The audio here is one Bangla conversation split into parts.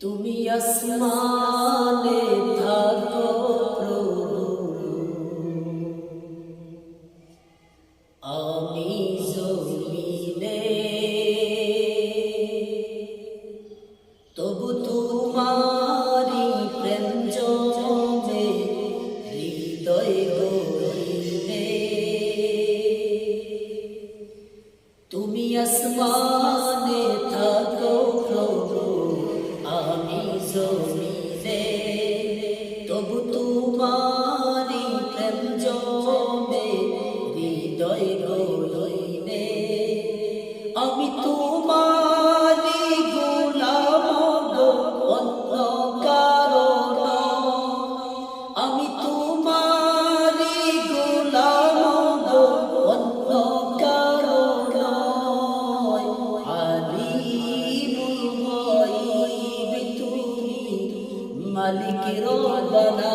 তুমি আসমানে থাকো। تو মালিক রব্বানা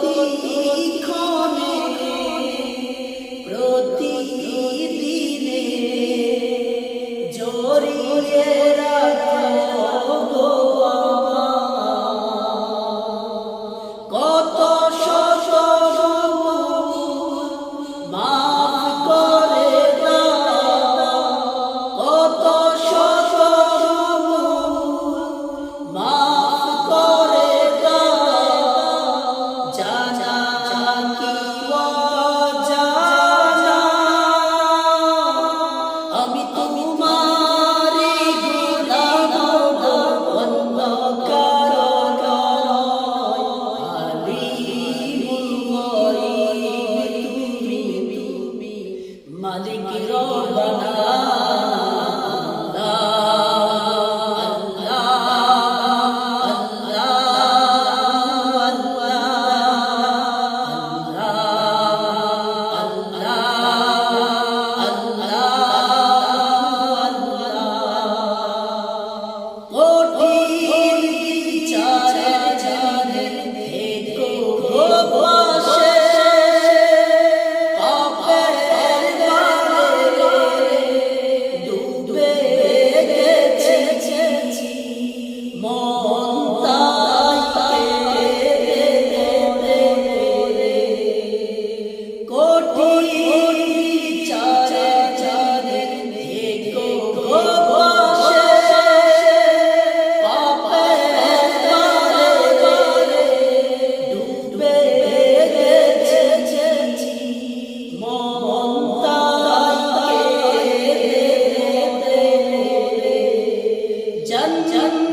প্রতিক্ষণে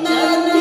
na na